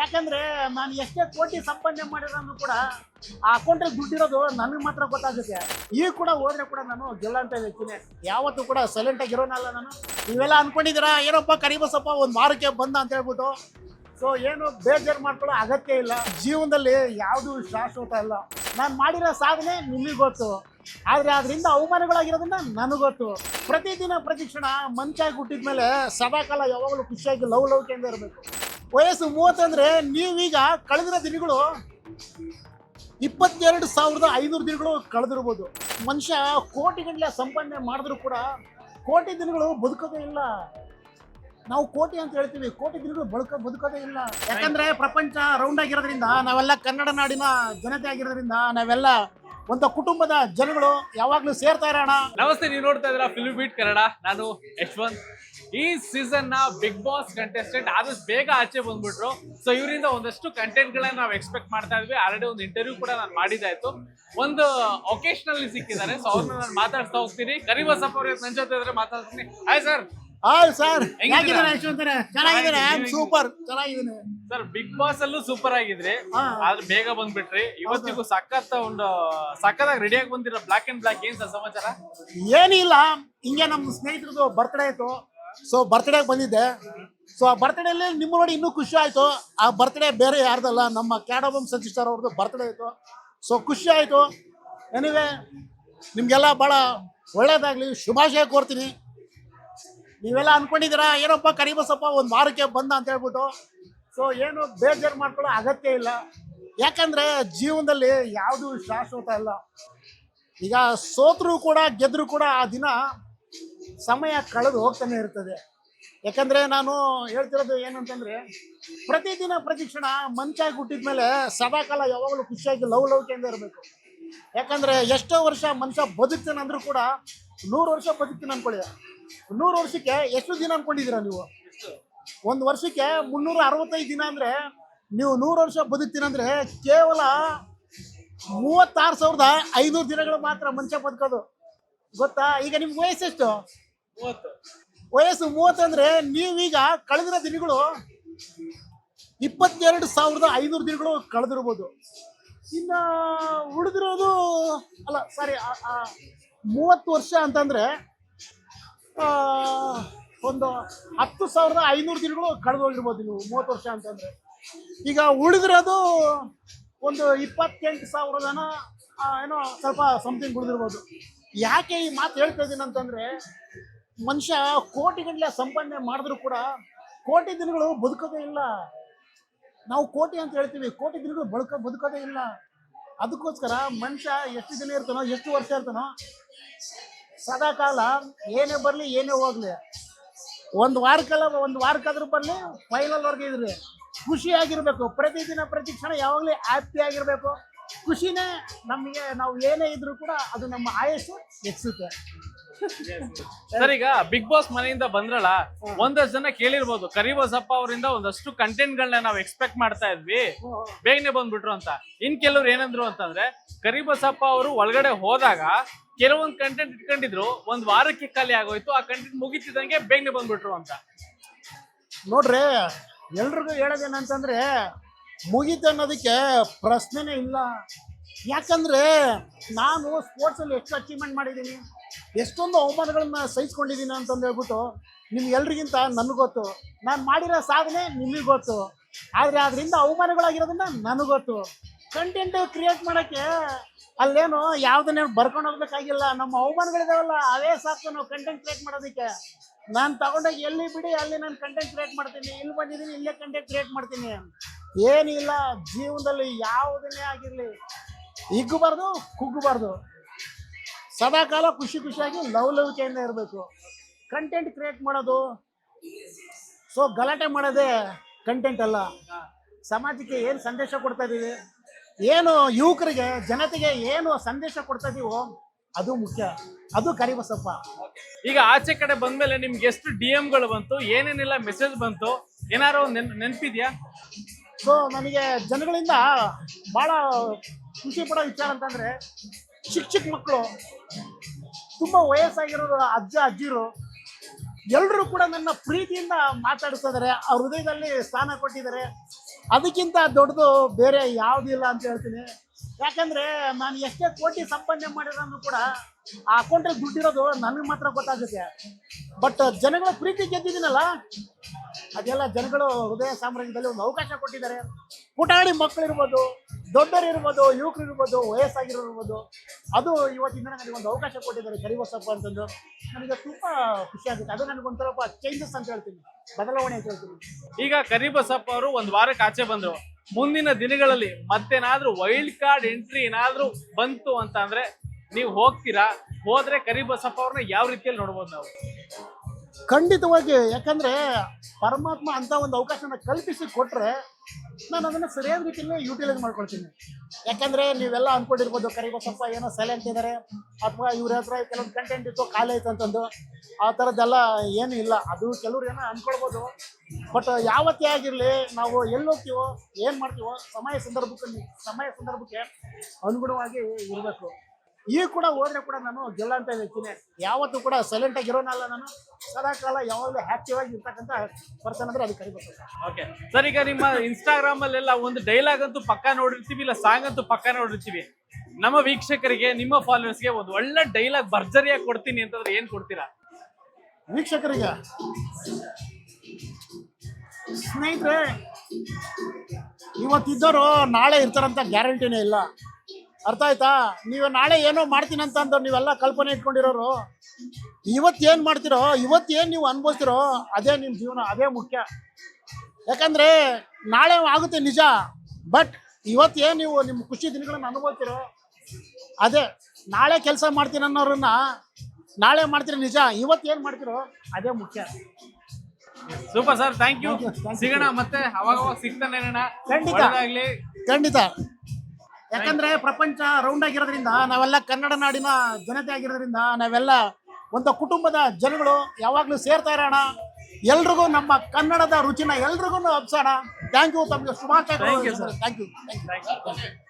ಯಾಕಂದ್ರೆ ನಾನು ಎಷ್ಟೇ ಕೋಟಿ ಸಂಪಾದನೆ ಮಾಡಿರೋದು ಕೂಡ ಆ ಅಕೌಂಟಲ್ಲಿ ದುಡ್ಡಿರೋದು ನನಗೆ ಮಾತ್ರ ಗೊತ್ತಾಗುತ್ತೆ. ಈಗ ಕೂಡ ಹೋದ್ರೆ ಕೂಡ ನಾನು ಗೆಲ್ಲಂತ ವ್ಯಕ್ತಿನೇ. ಯಾವತ್ತೂ ಕೂಡ ಸೈಲೆಂಟ್ ಆಗಿರೋನಲ್ಲ ನಾನು. ನೀವೆಲ್ಲ ಅನ್ಕೊಂಡಿದ್ದೀರಾ, ಏನಪ್ಪ ಕರಿಬಸಪ್ಪ ಒಂದು ವಾರಕ್ಕೆ ಬಂದ ಅಂತ ಹೇಳ್ಬಿಟ್ಟು. ಸೊ ಏನು ಬೇಜಾರು ಮಾಡ್ಕೊಳ್ಳೋ ಅಗತ್ಯ ಇಲ್ಲ. ಜೀವನದಲ್ಲಿ ಯಾವುದು ಶಾಶ್ವತ ಇಲ್ಲ. ನಾನು ಮಾಡಿರೋ ಸಾಧನೆ ನಿಮಗೆ ಗೊತ್ತು. ಆದರೆ ಅದರಿಂದ ಅವಮಾನಗಳಾಗಿರೋದನ್ನ ನನಗೆ ಗೊತ್ತು. ಪ್ರತಿದಿನ ಪ್ರತಿಕ್ಷಣ ಮಂಚಾಗಿ ಹುಟ್ಟಿದ್ಮೇಲೆ ಸದಾಕಾಲ ಯಾವಾಗಲೂ ಖುಷಿಯಾಗಿ ಲವ್ ಲವ್ ಕೇಂದ್ರ ಇರಬೇಕು. ವಯಸ್ಸು ಮೂವತ್ತಂದ್ರೆ ನೀವೀಗ ಕಳೆದಿರೋ ದಿನಗಳು ಇಪ್ಪತ್ತೆರಡು ಸಾವಿರದ ಐನೂರು ದಿನಗಳು ಕಳೆದಿರ್ಬೋದು. ಮನುಷ್ಯ ಕೋಟಿಗಟ್ಟಲೆ ಸಂಪಾದನೆ ಮಾಡಿದ್ರು ಕೂಡ ಕೋಟಿ ದಿನಗಳು ಬದುಕೋದೇ ಇಲ್ಲ. ನಾವು ಕೋಟಿ ಅಂತ ಹೇಳ್ತೀವಿ, ಕೋಟಿ ದಿನಗಳು ಬದುಕ, ಬದುಕೋದೇ ಇಲ್ಲ. ಯಾಕಂದ್ರೆ ಪ್ರಪಂಚ ರೌಂಡ್ ಆಗಿರೋದ್ರಿಂದ ನಾವೆಲ್ಲ ಕನ್ನಡ ನಾಡಿನ ಜನತೆ ಆಗಿರೋದ್ರಿಂದ ನಾವೆಲ್ಲ ಒಂದು ಕುಟುಂಬದ ಜನಗಳು ಯಾವಾಗ್ಲೂ ಸೇರ್ತಾ ಇರೋಣ. ನಮಸ್ತೆ, ನೀವು ನೋಡ್ತಾ ಇದ್ದೀರಾ ಫಿಲ್ಮ್ ಬೀಟ್ ಕನ್ನಡ. ನಾನು ಯಶ್ವಂತ್. ಈ ಸೀಸನ್ನ ಬಿಗ್ ಬಾಸ್ ಕಂಟೆಸ್ಟೆಂಟ್ ಆದಷ್ಟು ಬೇಗ ಆಚೆ ಬಂದ್ಬಿಟ್ರು. ಸೊ ಇವರಿಂದ ಒಂದಷ್ಟು ಕಂಟೆಂಟ್ ಗಳನ್ನ ನಾವು ಎಕ್ಸ್ಪೆಕ್ಟ್ ಮಾಡ್ತಾ ಇದ್ವಿ. ಆಲ್ರೆಡಿ ಒಂದು ಇಂಟರ್ವ್ಯೂ ಕೂಡ ನಾನು ಮಾಡಿದಾಯ್ತು ಒಂದು ಒಕೇಶನಲ್ಲಿ ಸಿಕ್ಕಿದ್ದಾರೆ. ಸೊ ಅವ್ರನ್ನ ನಾನು ಮಾತಾಡ್ತಾ ಹೋಗ್ತೀನಿ. ಕರಿಬಸಪ್ಪ ಅವ್ರ ನನ್ನ ಜೊತೆ ಮಾತಾಡ್ತೀನಿ. Hi sir hi sir. ಹೆಂಗಿದ್ದೀರಾ? ಯಶವಂತರೇ ಚೆನ್ನಾಗಿದ್ದಾರೆ. ಸೂಪರ್ ಚೆನ್ನಾಗಿದ್ದೀನಿ. ಸರ್ ಬಿಗ್ ಬಾಸ್ ಅಲ್ಲೂ ಸೂಪರ್ ಆಗಿದ್ರಿ. ಆದ್ರೆ ಬೇಗ ಬಂದ್ಬಿಟ್ರಿ. ಇವತ್ತಿಗೂ ಸಖತ್ ಒಂದು ಸಖತ್ತಾಗಿ ರೆಡಿ ಆಗಿ ಬಂದಿರೋ ಬ್ಲಾಕ್ ಅಂಡ್ ಬ್ಲಾಕ್ ಏನ್ ಸರ್ ಸಮಾಚಾರ? ಏನಿಲ್ಲ ಹಿಂಗೆ ನಮ್ಮ ಸ್ನೇಹಿತರದು ಬರ್ತ್ಡೇ ಆಯ್ತು. ಸೊ ಬರ್ತ್ಡೇಗೆ ಬಂದಿದ್ದೆ. ಸೊ ಆ ಬರ್ತ್ಡೇಲಿ ನಿಮ್ಮ ನೋಡಿ ಇನ್ನೂ ಖುಷಿ ಆಯ್ತು. ಆ ಬರ್ತ್ಡೇ ಬೇರೆ ಯಾರ್ದಲ್ಲ ನಮ್ಮ ಕ್ಯಾಡೋಬಮ್ ಸರ್ ಅವ್ರದ್ದು ಬರ್ತ್ಡೇ ಆಯ್ತು. ಸೊ ಖುಷಿ ಆಯ್ತು. ಎನಿವೆ ನಿಮ್ಗೆಲ್ಲ ಬಹಳ ಒಳ್ಳೇದಾಗ್ಲಿ. ಶುಭಾಶಯ ಕೋರ್ತೀನಿ. ನೀವೆಲ್ಲ ಅನ್ಕೊಂಡಿದ್ದೀರಾ, ಏನಪ್ಪ ಕರಿಬಸಪ್ಪ ಒಂದು ವಾರಕ್ಕೆ ಬಂದ ಅಂತ ಹೇಳ್ಬಿಟ್ಟು? ಸೊ ಏನು ಬೇಜಾರು ಮಾಡ್ಕೊಳ್ಳೋ ಅಗತ್ಯ ಇಲ್ಲ. ಯಾಕಂದ್ರೆ ಜೀವನದಲ್ಲಿ ಯಾವುದು ಶಾಶ್ವತ ಇಲ್ಲ. ಈಗ ಸೋತ್ರು ಕೂಡ, ಗೆದ್ರು ಕೂಡ ಆ ದಿನ ಸಮಯ ಕಳೆದು ಹೋಗ್ತಾನೆ ಇರ್ತದೆ. ಯಾಕಂದ್ರೆ ನಾನು ಹೇಳ್ತಿರೋದು ಏನಂತಂದ್ರೆ, ಪ್ರತಿದಿನ ಪ್ರತಿಕ್ಷಣ ಮಂಚಾಗಿ ಹುಟ್ಟಿದ್ಮೇಲೆ ಸದಾಕಾಲ ಯಾವಾಗಲೂ ಖುಷಿಯಾಗಿ ಲವ್ ಲವ್ ಕೇಂದ್ರ ಇರಬೇಕು. ಯಾಕಂದ್ರೆ ಎಷ್ಟೋ ವರ್ಷ ಮನುಷ್ಯ ಬದುಕ್ತಾನೆ ಅಂದ್ರೂ ಕೂಡ ನೂರು ವರ್ಷ ಬದುಕ್ತೀನಿ ಅನ್ಕೊಳ್ಳಿ ನೂರು ವರ್ಷಕ್ಕೆ ಎಷ್ಟು ದಿನ ಅನ್ಕೊಂಡಿದ್ದೀರಾ ನೀವು? ಒಂದು ವರ್ಷಕ್ಕೆ ಮುನ್ನೂರ ಅರವತ್ತೈದು ದಿನ ಅಂದರೆ ನೀವು ನೂರು ವರ್ಷ ಬದುಕ್ತೀನಂದ್ರೆ ಕೇವಲ ಮೂವತ್ತಾರು ಸಾವಿರದ ಐನೂರು ದಿನಗಳು ಮಾತ್ರ ಮನುಷ್ಯ ಬದುಕೋದು. ಗೊತ್ತಾ? ಈಗ ನಿಮ್ಗೆ ವಯಸ್ಸೆಷ್ಟು ವಯಸ್ಸು ಮೂವತ್ತಂದ್ರೆ ನೀವೀಗ ಕಳೆದಿರೋ ದಿನಗಳು ಇಪ್ಪತ್ತೆರಡು ಸಾವಿರದ ಐನೂರು ದಿನಗಳು ಕಳೆದಿರ್ಬೋದು. ಇನ್ನು ಉಳಿದಿರೋದು ಅಲ್ಲ ಸಾರಿ ಮೂವತ್ತು ವರ್ಷ ಅಂತಂದ್ರೆ ಒಂದು ಹತ್ತು ಸಾವಿರದ ಐನೂರು ದಿನಗಳು ಕಳೆದು ಹೋಗಿರ್ಬೋದು ನೀವು, ಮೂವತ್ತು ವರ್ಷ ಅಂತಂದ್ರೆ. ಈಗ ಉಳಿದಿರೋದು ಒಂದು ಇಪ್ಪತ್ತೆಂಟು ಸಾವಿರದನ ಏನೋ ಸ್ವಲ್ಪ ಸಮಥಿಂಗ್ ಉಳಿದಿರ್ಬೋದು. ಯಾಕೆ ಈ ಮಾತು ಹೇಳ್ತಾ ಇದ್ದೀನಿ ಅಂತಂದ್ರೆ, ಮನುಷ್ಯ ಕೋಟಿಗಟ್ಟಲೆ ಸಂಪಾದನೆ ಮಾಡಿದ್ರು ಕೂಡ ಕೋಟಿ ದಿನಗಳು ಬದುಕೋದೇ ಇಲ್ಲ. ನಾವು ಕೋಟಿ ಅಂತ ಹೇಳ್ತೀವಿ, ಕೋಟಿ ದಿನಗಳು ಬದುಕ ಬದುಕೋದೇ ಇಲ್ಲ. ಅದಕ್ಕೋಸ್ಕರ ಮನುಷ್ಯ ಎಷ್ಟು ದಿನ ಇರ್ತಾನೋ, ಎಷ್ಟು ವರ್ಷ ಇರ್ತಾನೋ ಸದಾಕಾಲ ಏನೇ ಬರಲಿ, ಏನೇ ಹೋಗಲಿ. ಒಂದು ವಾರಕ್ಕೆಲ್ಲ, ಒಂದು ವಾರಕ್ಕಾದ್ರೂ ಬರಲಿ ಫೈನಲ್ವರೆಗೆ ಇದ್ರಿ. ಖುಷಿಯಾಗಿರಬೇಕು ಪ್ರತಿದಿನ, ಪ್ರತಿ ಕ್ಷಣ ಯಾವಾಗಲೂ ಹ್ಯಾಪಿ ಆಗಿರಬೇಕು. ಖುಷಿನೇ ನಮಗೆ, ನಾವು ಏನೇ ಇದ್ರೂ ಕೂಡ ಅದು ನಮ್ಮ ಆಯಸ್ಸು ಹೆಚ್ಚುತ್ತೆ. ಸರ್, ಈಗ ಬಿಗ್ ಬಾಸ್ ಮನೆಯಿಂದ ಬಂದ್ರಲ್ಲ, ಒಂದಷ್ಟು ಜನ ಕೇಳಿರ್ಬೋದು. ಕರಿಬಸಪ್ಪ ಅವರಿಂದ ಒಂದಷ್ಟು ಕಂಟೆಂಟ್ ಗಳನ್ನ ನಾವು ಎಕ್ಸ್ಪೆಕ್ಟ್ ಮಾಡ್ತಾ ಇದ್ವಿ. ಬೇಗನೆ ಬಂದ್ಬಿಟ್ರು ಅಂತ. ಇನ್ ಕೆಲವ್ರು ಏನಂದ್ರು ಅಂತಂದ್ರೆ, ಕರಿಬಸಪ್ಪ ಅವರು ಒಳಗಡೆ ಹೋದಾಗ ಕೆಲವೊಂದು ಕಂಟೆಂಟ್ ಇಟ್ಕೊಂಡಿದ್ರು, ಒಂದ್ ವಾರಕ್ಕೆ ಖಾಲಿ ಆಗೋಯ್ತು, ಆ ಕಂಟೆಂಟ್ ಮುಗಿತಿದಂಗೆ ಬೇಗನೆ ಬಂದ್ಬಿಟ್ರು ಅಂತ. ನೋಡ್ರಿ, ಎಲ್ರಿಗೂ ಹೇಳೋದೇನಂತಂದ್ರೆ, ಮುಗೀತು ಅನ್ನೋದಕ್ಕೆ ಪ್ರಶ್ನೆನೇ ಇಲ್ಲ. ಯಾಕಂದ್ರೆ, ನಾನು ಸ್ಪೋರ್ಟ್ಸಲ್ಲಿ ಎಷ್ಟು ಅಚೀವ್ಮೆಂಟ್ ಮಾಡಿದ್ದೀನಿ, ಎಷ್ಟೊಂದು ಅವಮಾನಗಳನ್ನ ಸಹಿಸ್ಕೊಂಡಿದ್ದೀನಿ ಅಂತಂದು ಹೇಳ್ಬಿಟ್ಟು ನನಗೆ ಗೊತ್ತು. ನಾನು ಮಾಡಿರೋ ಸಾಧನೆ ನಿಮಗೆ ಗೊತ್ತು. ಆದರೆ ಅದರಿಂದ ಅವಮಾನಗಳಾಗಿರೋದನ್ನ ನನಗೆ ಗೊತ್ತು. ಕಂಟೆಂಟ್ ಕ್ರಿಯೇಟ್ ಮಾಡೋಕ್ಕೆ ಅಲ್ಲೇನು ಯಾವುದನ್ನೇ ಬರ್ಕೊಂಡು ಹೋಗ್ಬೇಕಾಗಿಲ್ಲ, ನಮ್ಮ ಅವಮಾನಗಳಿದಾವಲ್ಲ ಅದೇ ಸಾಕು ನಾವು ಕಂಟೆಂಟ್ ಕ್ರಿಯೇಟ್ ಮಾಡೋದಕ್ಕೆ. ನಾನು ತಗೊಂಡೋಗಿ ಎಲ್ಲಿ ಬಿಡಿ, ಅಲ್ಲಿ ನಾನು ಕಂಟೆಂಟ್ ಕ್ರಿಯೇಟ್ ಮಾಡ್ತೀನಿ, ಇಲ್ಲಿ ಬಂದಿದ್ದೀನಿ, ಇಲ್ಲೇ ಕಂಟೆಂಟ್ ಕ್ರಿಯೇಟ್ ಮಾಡ್ತೀನಿ. ಏನಿಲ್ಲ ಜೀವನದಲ್ಲಿ ಯಾವುದನ್ನೇ ಆಗಿರಲಿ, ಹಿಗ್ಗಬಾರ್ದು, ಕುಗ್ಗಬಾರ್ದು. ಸದಾಕಾಲ ಖುಷಿ ಖುಷಿಯಾಗಿ ಲವ್ ಲವಿಕೆಯಿಂದ ಇರಬೇಕು. ಕಂಟೆಂಟ್ ಕ್ರಿಯೇಟ್ ಮಾಡೋದು ಸೊ ಗಲಾಟೆ ಮಾಡೋದೇ ಕಂಟೆಂಟ್ ಅಲ್ಲ. ಸಮಾಜಕ್ಕೆ ಏನು ಸಂದೇಶ ಕೊಡ್ತಾ ಇದೀವಿ ಏನು ಯುವಕರಿಗೆ ಜನತೆಗೆ ಏನು ಸಂದೇಶ ಕೊಡ್ತಾ ಇದೀವೋ ಅದು ಮುಖ್ಯ. ಅದು ಕರಿಬಸಪ್ಪ. ಈಗ ಆಚೆ ಕಡೆ ಬಂದ್ಮೇಲೆ ನಿಮ್ಗೆ ಎಷ್ಟು ಡಿ ಗಳು ಬಂತು ಏನೇನೆಲ್ಲ ಮೆಸೇಜ್ ಬಂತು ಏನಾರು ನೆನಪಿದ್ಯಾ ನೆನ್ ನೆನ್ಪಿದ್ಯಾ? ಸೊ ನನಗೆ ಜನಗಳಿಂದ ಭಾಳ ಖುಷಿ ಪಡೋ ವಿಚಾರ ಅಂತಂದ್ರೆ ಚಿಕ್ಕ ಚಿಕ್ಕ ಮಕ್ಕಳು ತುಂಬ ವಯಸ್ಸಾಗಿರೋರು ಅಜ್ಜ ಅಜ್ಜಿರು ಎಲ್ಲರೂ ಕೂಡ ನನ್ನ ಪ್ರೀತಿಯಿಂದ ಮಾತಾಡಿಸ್ತಾ ಇದ್ದಾರೆ ಅವ್ರ ಹೃದಯದಲ್ಲಿ ಸ್ಥಾನ ಕೊಟ್ಟಿದ್ದಾರೆ. ಅದಕ್ಕಿಂತ ದೊಡ್ಡದು ಬೇರೆ ಯಾವುದಿಲ್ಲ ಅಂತ ಹೇಳ್ತೀನಿ. ಯಾಕಂದ್ರೆ ನಾನು ಎಷ್ಟೇ ಕೋಟಿ ಸಂಪಾದನೆ ಮಾಡಿದ್ರು ಕೂಡ ಆ ಅಕೌಂಟಲ್ಲಿ ದುಡ್ಡಿರೋದು ನನಗೆ ಮಾತ್ರ ಗೊತ್ತಾಗುತ್ತೆ. ಬಟ್ ಜನಗಳ ಪ್ರೀತಿ ಗೆದ್ದಿದ್ದೀನಲ್ಲ, ಅದೆಲ್ಲ ಜನಗಳು ಹೃದಯ ಸಾಮ್ರಾಜ್ಯದಲ್ಲಿ ಒಂದು ಅವಕಾಶ ಕೊಟ್ಟಿದ್ದಾರೆ. ಪುಟಾಣಿ ಮಕ್ಕಳು ಇರ್ಬೋದು ದೊಡ್ಡವರು ಇರ್ಬೋದು, ಯುವಕರು ಇರ್ಬೋದು, ವಯಸ್ಸಾಗಿರೋರು ಇರ್ಬೋದು, ಅದು ಇವತ್ತಿನ ನನಗೆ ಒಂದು ಅವಕಾಶ ಕೊಟ್ಟಿದ್ದಾರೆ ಕರಿಬಸಪ್ಪ ಅಂತಂದು. ನನಗೆ ತುಂಬ ಖುಷಿ ಆಗುತ್ತೆ. ಅದು ನನಗೆ ಒಂಥರ ಚೇಂಜಸ್ ಅಂತ ಹೇಳ್ತೀನಿ. ಬದಲಾವಣೆ ಅಂತ ಹೇಳ್ತೀನಿ. ಈಗ ಕರಿಬಸಪ್ಪ ಅವರು ಒಂದು ವಾರಕ್ಕೆ ಆಚೆ ಬಂದರು. ಮುಂದಿನ ದಿನಗಳಲ್ಲಿ ಮತ್ತೇನಾದರೂ ವೈಲ್ಡ್ ಕಾರ್ಡ್ ಎಂಟ್ರಿ ಏನಾದರೂ ಬಂತು ಅಂತ ಅಂದ್ರೆ ನೀವು ಹೋಗ್ತೀರಾ? ಹೋದ್ರೆ ಕರಿಬಸಪ್ಪ ಅವ್ರನ್ನ ಯಾವ ರೀತಿಯಲ್ಲಿ ನೋಡ್ಬೋದು ನಾವು? ಖಂಡಿತವಾಗಿ, ಯಾಕಂದ್ರೆ ಪರಮಾತ್ಮ ಅಂತ ಒಂದು ಅವಕಾಶನ ಕಲ್ಪಿಸಿ ಕೊಟ್ರೆ ನಾನು ಅದನ್ನ ಸರಿಯಾದ ರೀತಿಯಲ್ಲಿ ಯೂಟಿಲೈಸ್ ಮಾಡ್ಕೊಳ್ತೀನಿ. ಯಾಕಂದ್ರೆ ನೀವೆಲ್ಲ ಅನ್ಕೊಂಡಿರ್ಬೋದು ಕರಿಬಸಪ್ಪ ಏನೋ ಸೈಲೆಂಟ್ ಇದ್ದಾರೆ ಅಥವಾ ಇವ್ರ ಹತ್ರ ಕೆಲವೊಂದು ಕಂಟೆಂಟ್ ಇತ್ತು ಖಾಲಿ ಆಯ್ತು ಅಂತಂದು. ಆ ಥರದ್ದೆಲ್ಲ ಏನು ಇಲ್ಲ. ಅದು ಕೆಲವ್ರು ಏನೋ ಅನ್ಕೊಳ್ಬೋದು. ಬಟ್ ಯಾವತ್ತೇ ಆಗಿರಲಿ, ನಾವು ಎಲ್ಲಿ ಹೋಗ್ತೀವೋ, ಏನು ಮಾಡ್ತೀವೋ, ಸಮಯ ಸಂದರ್ಭಕ್ಕೆ ಸಮಯ ಸಂದರ್ಭಕ್ಕೆ ಅನುಗುಣವಾಗಿ ಇರಬೇಕು. ಈಗ ಕೂಡ ಹೋದ್ರೆ ಕೂಡ ನಾನು ಗೆಲ್ಲ ಅಂತ ಹೇಳ್ತೀನಿ. ಯಾವತ್ತೂ ಕೂಡ ಸೈಲೆಂಟ್ ಆಗಿರೋನಲ್ಲ ನಾನು. ಸದಾ ಕಾಲ ಯಾವಾಗಲೂ ಆಕ್ಟಿವ್ ಆಗಿ ಇರ್ತಕ್ಕಂಥ ಪರ್ಸನ್ ಅಂದ್ರೆ ಅದು ಕರಿಬೇಕು ಓಕೆ ಸರ್ ಈಗ ನಿಮ್ಮ ಇನ್ಸ್ಟಾಗ್ರಾಮ್ ಅಲ್ಲೆಲ್ಲ ಒಂದು ಡೈಲಾಗ್ ಅಂತೂ ಪಕ್ಕ ನೋಡಿರ್ತೀವಿ ಇಲ್ಲ ಸಾಂಗ್ ಅಂತೂ ಪಕ್ಕ ನೋಡಿರ್ತೀವಿ. ನಮ್ಮ ವೀಕ್ಷಕರಿಗೆ ನಿಮ್ಮ ಫಾಲೋವರ್ಸ್ಗೆ ಒಂದು ಒಳ್ಳೆ ಡೈಲಾಗ್ ಭರ್ಜರಿಯಾಗಿ ಕೊಡ್ತೀನಿ ಅಂತಂದ್ರೆ ಏನ್ ಕೊಡ್ತೀರಾ? ವೀಕ್ಷಕರಿಗೆ ಸ್ನೇಹಿತರೆ ಇವತ್ತಿದ್ದವರು ನಾಳೆ ಇರ್ತಾರಂತ ಗ್ಯಾರಂಟಿನೇ ಇಲ್ಲ. ಅರ್ಥ ಆಯ್ತಾ? ನೀವು ನಾಳೆ ಏನೋ ಮಾಡ್ತೀನಿ ಅಂತ ಅಂದ್ರೆ ನೀವೆಲ್ಲ ಕಲ್ಪನೆ ಇಟ್ಕೊಂಡಿರೋರು. ಇವತ್ತು ಏನು ಮಾಡ್ತಿರೋ ಇವತ್ತು ಏನು ನೀವು ಅನ್ಭವಿಸ್ತಿರೋ ಅದೇ ನಿಮ್ಮ ಜೀವನ ಅದೇ ಮುಖ್ಯ. ಯಾಕಂದ್ರೆ ನಾಳೆ ಆಗುತ್ತೆ ನಿಜ ಬಟ್ ಇವತ್ತು ಏನು ನೀವು ನಿಮ್ಮ ಖುಷಿ ದಿನಗಳನ್ನು ಅನುಭವಿಸ್ತಿರೋ ಅದೇ ನಾಳೆ ಕೆಲಸ ಮಾಡ್ತೀನಿ ಅನ್ನೋರನ್ನ ನಾಳೆ ಮಾಡ್ತೀರ ನಿಜ ಇವತ್ತು ಏನು ಮಾಡ್ತಿರೋ ಅದೇ ಮುಖ್ಯ. Super sir thank you. ಸಿಗೋಣ ಮತ್ತೆ ಅವಾಗ ಸಿಗ್ತಾನೆ. ಖಂಡಿತ. ಖಂಡಿತ. ಯಾಕಂದ್ರೆ ಪ್ರಪಂಚ ರೌಂಡ್ ಆಗಿರೋದ್ರಿಂದ ನಾವೆಲ್ಲ ಕನ್ನಡ ನಾಡಿನ ಜನತೆ ಆಗಿರೋದ್ರಿಂದ ನಾವೆಲ್ಲ ಒಂದು ಕುಟುಂಬದ ಜನಗಳು ಯಾವಾಗಲೂ ಸೇರ್ತಾ ಇರೋಣ. ಎಲ್ರಿಗೂ ನಮ್ಮ ಕನ್ನಡದ ರುಚಿನ ಎಲ್ರಿಗೂ ಹಬ್ಸೋಣ ಥ್ಯಾಂಕ್ ಯು ತಮಗೆ ಶುಭಾಶಯಗಳು. Thank you. Thank you.